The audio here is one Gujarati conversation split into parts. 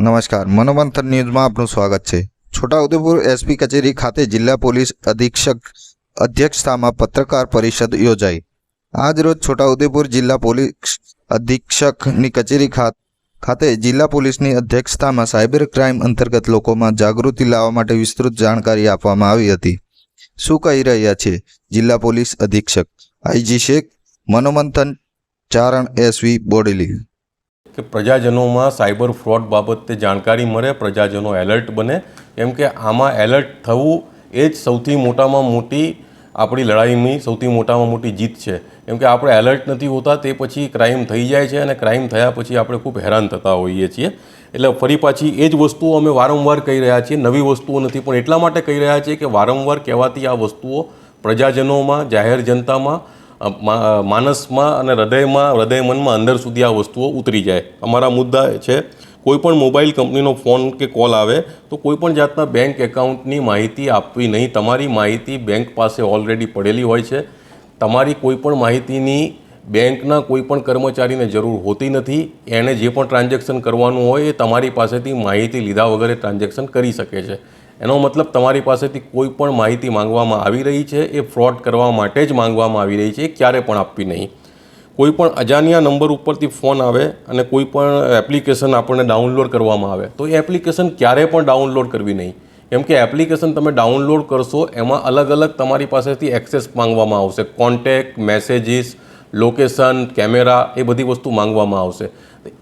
નમસ્કાર, મનોમંથન ન્યૂઝમાં આપનું સ્વાગત છે. છોટાઉદેપુર એસપી કચેરી ખાતે જિલ્લા પોલીસ અધિક્ષક અધ્યક્ષતામાં પત્રકાર પરિષદ યોજાઈ. આજરોજ છોટાઉદેપુર જિલ્લા પોલીસ અધિક્ષકની કચેરી ખાત, ખાતે જિલ્લા પોલીસની અધ્યક્ષતામાં સાયબર ક્રાઇમ અંતર્ગત લોકોમાં જાગૃતિ લાવવા માટે વિસ્તૃત જાણકારી આપવામાં આવી હતી. શું કહી રહ્યા છે જિલ્લા પોલીસ અધિક્ષક? આઈજી શેખ, મનોમંથન ચારણ એસવી બોડેલી. કે પ્રજાજનોમાં સાયબર ફ્રોડ બાબતે જાણકારી મળે, પ્રજાજનો એલર્ટ બને. કેમ કે આમાં એલર્ટ થવું એ જ સૌથી મોટામાં મોટી આપણી લડાઈની સૌથી મોટામાં મોટી જીત છે. કેમ કે આપણે એલર્ટ નથી હોતા, તે પછી ક્રાઇમ થઈ જાય છે અને ક્રાઇમ થયા પછી આપણે ખૂબ હેરાન થતા હોઈએ છીએ. એટલે ફરી પાછી એ જ વસ્તુઓ અમે વારંવાર કહી રહ્યા છીએ. નવી વસ્તુઓ નથી, પણ એટલા માટે કહી રહ્યા છીએ કે વારંવાર કહેવાતી આ વસ્તુઓ પ્રજાજનોમાં, જાહેર જનતામાં માનસમાં અને હૃદયમાં, હૃદય મનમાં અંદર સુધી આ વસ્તુઓ ઉતરી જાય. અમારા મુદ્દા છે, કોઈ પણ મોબાઈલ કંપનીનો ફોન કે કોલ આવે, તો કોઈ પણ જાતના બેંક એકાઉન્ટની માહિતી આપવી નહીં. તમારી માહિતી બેંક પાસે ઓલરેડી પડેલી હોય છે. તમારી કોઈ પણ માહિતીની બેંકના કોઈ પણ કર્મચારીને જરૂર હોતી નથી. એણે જે પણ ટ્રાન્ઝેક્શન કરવાનું હોય એ તમારી પાસેથી માહિતી લીધા વગર ટ્રાન્ઝેક્શન કરી શકે છે. એનો મતલબ તમારી પાસેથી કોઈ પણ માહિતી માંગવામાં આવી રહી છે, એ ફ્રોડ કરવા માટે જ માંગવામાં આવી રહી છે ક્યારે પણ આપવી નહીં. કોઈ પણ અજાણ્યા નંબર ઉપરથી ફોન આવે અને કોઈ પણ એપ્લિકેશન આપણને ડાઉનલોડ કરવામાં આવે, તો એ એપ્લિકેશન ક્યારે પણ ડાઉનલોડ કરવી નહીં. કેમ કે એપ્લિકેશન તમે ડાઉનલોડ કરશો, એમાં અલગ અલગ તમારી પાસેથી એક્સેસ માંગવામાં આવશે. કોન્ટેક્ટ મેસેજીસ લોકેશન કેમેરા એ બધી વસ્તુ માંગવામાં આવશે.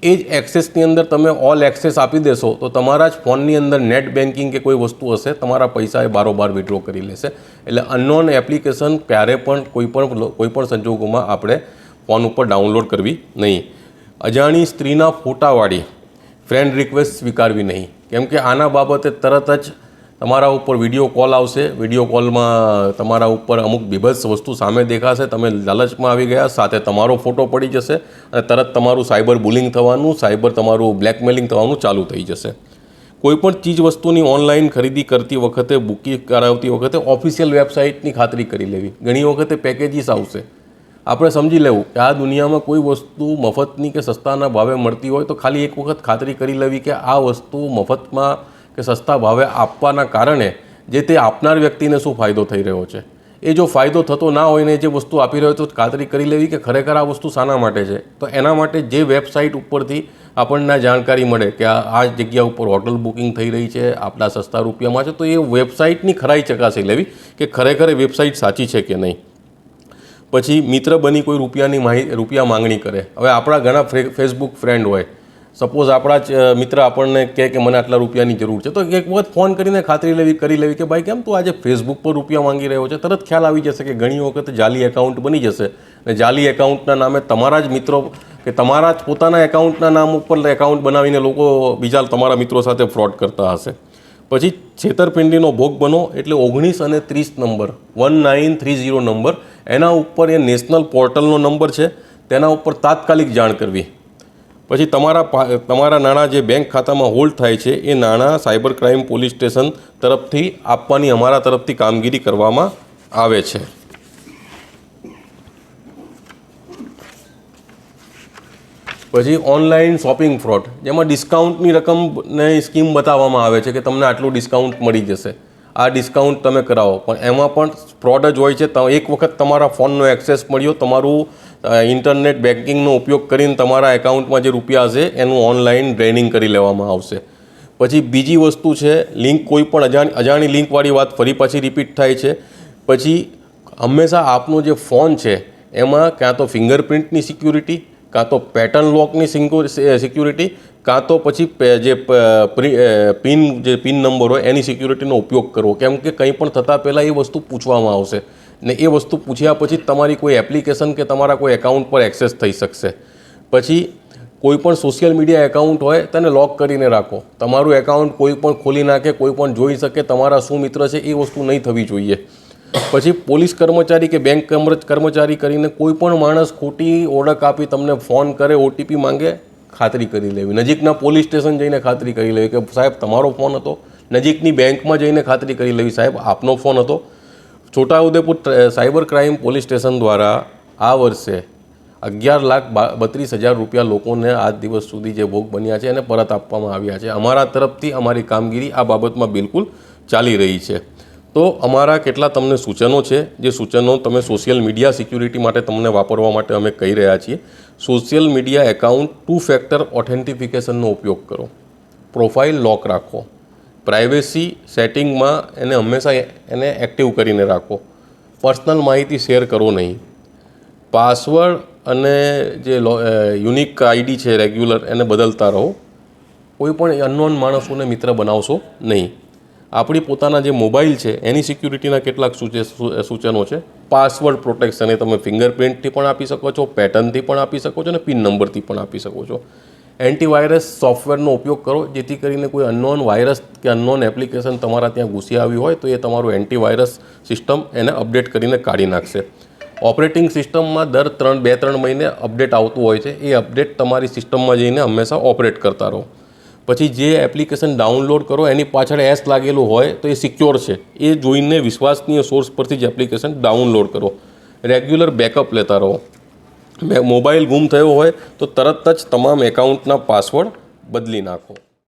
એ જ એક્સેસની અંદર તમે ઓલ એક્સેસ આપી દેશો, તો તમારા જ ફોનની અંદર નેટ બેન્કિંગ કે કોઈ વસ્તુ હશે, તમારા પૈસા એ બારોબાર વિડ્રો કરી લેશે. એટલે અનનોન એપ્લિકેશન ક્યારે પણ કોઈ પણ કોઈ પણ સંજોગોમાં આપણે ફોન ઉપર ડાઉનલોડ કરવી નહીં. અજાણી સ્ત્રીના ફોટાવાળી ફ્રેન્ડ રિક્વેસ્ટ સ્વીકારવી નહીં. કેમ કે આના બાબતે તરત જ તમારા ઉપર વીડિયો કોલ આવશે. વીડિયો કોલમાં તમારા ઉપર અમુક બીભત્સ વસ્તુ સામે દેખાશે. તમે લાલચમાં આવી ગયા, સાથે તમારો ફોટો પડી જશે અને તરત તમારું સાયબર બુલિંગ થવાનું સાયબર તમારું બ્લેકમેલિંગ થવાનું ચાલુ થઈ જશે. કોઈપણ ચીજ વસ્તુની ઓનલાઈન ખરીદી કરતી વખતે, બુકિંગ કરાવતી વખતે ઓફિશિયલ વેબસાઇટની ખાતરી કરી લેવી. ઘણી વખતે પેકેજીસ આવશે. આપણે સમજી લેવું કે આ દુનિયામાં કોઈ વસ્તુ મફતની કે સસ્તાના ભાવે મળતી હોય તો ખાલી એક વખત ખાતરી કરી લેવી કે આ વસ્તુ મફતમાં કે સસ્તા ભાવે આપવાના કારણે જે તે આપનાર વ્યક્તિને શું ફાયદો થઈ રહ્યો છે? એ જો ફાયદો થતો ના હોય ને જે વસ્તુ આપી રહ્યો તો ખાતરી કરી લેવી કે ખરેખર આ વસ્તુ શાના માટે છે? તો એના માટે જે વેબસાઇટ ઉપરથી આપણને જાણકારી મળે કે આ જગ્યા ઉપર હોટલ બુકિંગ થઈ રહી છે, આપણા સસ્તા રૂપિયામાં છે, તો એ વેબસાઇટની ખરાઈ ચકાસી લેવી કે ખરેખર એ વેબસાઇટ સાચી છે કે નહીં? પછી મિત્ર બની કોઈ રૂપિયાની માહિતી રૂપિયા માંગણી કરે. હવે આપણા ઘણા ફેસબુક ફ્રેન્ડ હોય સપોઝ આપણા મિત્ર આપણને કહે કે મને આટલા રૂપિયાની જરૂર છે, તો એક વખત ફોન કરીને ખાતરી લેવી, કરી લેવી કે ભાઈ કેમ તું આજે ફેસબુક પર રૂપિયા માંગી રહ્યો છે? તરત ખ્યાલ આવી જશે કે ઘણી વખત જાલી એકાઉન્ટ બની જશે. અને જાલી એકાઉન્ટના નામે તમારા જ મિત્રો, કે તમારા જ પોતાના એકાઉન્ટના નામ ઉપર એકાઉન્ટ બનાવીને લોકો બીજા તમારા મિત્રો સાથે ફ્રોડ કરતા હશે. પછી છેતરપિંડીનો ભોગ બનો, એટલે ઓગણીસ અને ત્રીસ number one nine three zero number, એના ઉપર એ નેશનલ પોર્ટલનો નંબર છે, તેના ઉપર તાત્કાલિક જાણ કરવી. પછી તમારા તમારા નાણાં જે બેંક ખાતામાં હોલ્ડ થાય છે, એ નાણાં સાયબર ક્રાઇમ પોલીસ સ્ટેશન તરફથી આપવાની અમારા તરફથી કામગીરી કરવામાં આવે છે. પછી ઓનલાઈન શોપિંગ ફ્રોડ, જેમાં ડિસ્કાઉન્ટની રકમને સ્કીમ બતાવવામાં આવે છે કે તમને આટલું ડિસ્કાઉન્ટ મળી જશે. આ ડિસ્કાઉન્ટ તમે કરાવો. પણ એમાં પણ ફ્રોડ જ હોય છે. એક વખત તમારા ફોનનો એક્સેસ મળ્યો, તમારું ઇન્ટરનેટ બેન્કિંગનો ઉપયોગ કરીને તમારા એકાઉન્ટમાં જે રૂપિયા હશે, એનું ઓનલાઈન ડ્રેનિંગ કરી લેવામાં આવશે. પછી બીજી વસ્તુ છે લિંક કોઈ પણ અજાણ, અજાણી લિંકવાળી વાત ફરી પાછી રિપીટ થાય છે. પછી હંમેશા આપનો જે ફોન છે, એમાં ક્યાં તો ફિંગરપ્રિન્ટની સિક્યુરિટી કાં તો પેટર્ન લોકની સિક્યુરિટી કાં તો પછી જે પિન જે પિન નંબર હોય, એની સિક્યુરિટીનો ઉપયોગ કરવો. કેમ કે કંઈ પણ થતાં પહેલાં એ વસ્તુ પૂછવામાં આવશે. ને એ વસ્તુ પૂછ્યા પછી તમારી કોઈ એપ્લિકેશન કે તમારા કોઈ એકાઉન્ટ પર એક્સેસ થઈ શકશે. પછી કોઈ પણ સોશિયલ મીડિયા એકાઉન્ટ હોય, તેને લોક કરીને રાખો. તમારું એકાઉન્ટ કોઈ પણ ખોલી નાખે, કોઈ પણ જોઈ શકે, તમારા શું મિત્ર છે, એ વસ્તુ નહીં થવી જોઈએ. પછી પોલીસ કર્મચારી કે બેંક કર્મ- કર્મચારી કરીને કોઈ પણ માણસ ખોટી ઓળખ આપી તમને ફોન કરે ઓટીપી માંગે, ખાતરી કરી લેવી. નજીકના પોલીસ સ્ટેશન જઈને ખાતરી કરી લેવી કે સાહેબ, તમારો ફોન હતો. નજીકની બેંકમાં જઈને ખાતરી કરી લેવી, સાહેબ, આપનો ફોન હતો. Chhota Udaipur cyber crime police station દ્વારા આ વર્ષે અગિયાર લાખ બત્રીસ હજાર રૂપિયા લોકોને આજ દિવસ સુધી જે ભોગ બન્યા છે એને પરત આપવામાં આવ્યા છે. અમારા તરફથી અમારી કામગીરી આ બાબતમાં બિલકુલ ચાલી રહી છે. તો અમારા કેટલા તમને સૂચનો છે? જે સૂચનો તમે સોશિયલ મીડિયા સિક્યુરિટી માટે તમને વાપરવા માટે અમે કહી રહ્યા છીએ. Social media account two factor ઓથેન્ટિફિકેશનનો ઉપયોગ કરો. પ્રોફાઇલ લોક રાખો. પ્રાઇવેસી સેટિંગમાં એને હંમેશા એને એક્ટિવ કરીને રાખો. પર્સનલ માહિતી શેર કરો નહીં. પાસવર્ડ અને જે યુનિક આઈડી છે રેગ્યુલર એને બદલતા રહો. કોઈ પણ અનનોન માણસોને મિત્ર બનાવશો નહીં. આપણી પોતાના જે મોબાઈલ છે, એની સિક્યુરિટીના કેટલાક સૂચનો છે. પાસવર્ડ પ્રોટેક્શન એ તમે ફિંગરપ્રિન્ટથી પણ આપી શકો છો, પેટર્નથી પણ આપી શકો છો અને પિન નંબરથી પણ આપી શકો છો. એન્ટીવાયરસ સોફ્ટવેરનો ઉપયોગ કરો, જેથી કરીને કોઈ અનનોન વાયરસ કે અનનોન એપ્લિકેશન તમારા ત્યાં ઘૂસી આવી હોય, તો એ તમારું એન્ટીવાયરસ સિસ્ટમ એને અપડેટ કરીને કાઢી નાખશે. ઓપરેટિંગ સિસ્ટમમાં દર ત્રણ, બે, ત્રણ મહિને અપડેટ આવતું હોય છે. એ અપડેટ તમારી સિસ્ટમમાં જઈને હંમેશા ઓપરેટ કરતા રહો. પછી જે એપ્લિકેશન ડાઉનલોડ કરો, એની પાછળ એસ લાગેલું હોય તો એ સિક્યોર છે. એ જોઈને વિશ્વાસનીય સોર્સ પરથી જ એપ્લિકેશન ડાઉનલોડ કરો. રેગ્યુલર બેકઅપ લેતા રહો. મોબાઈલ ગુમ થયો હોય તો તરત જ તમામ એકાઉન્ટના પાસવર્ડ બદલી નાખો.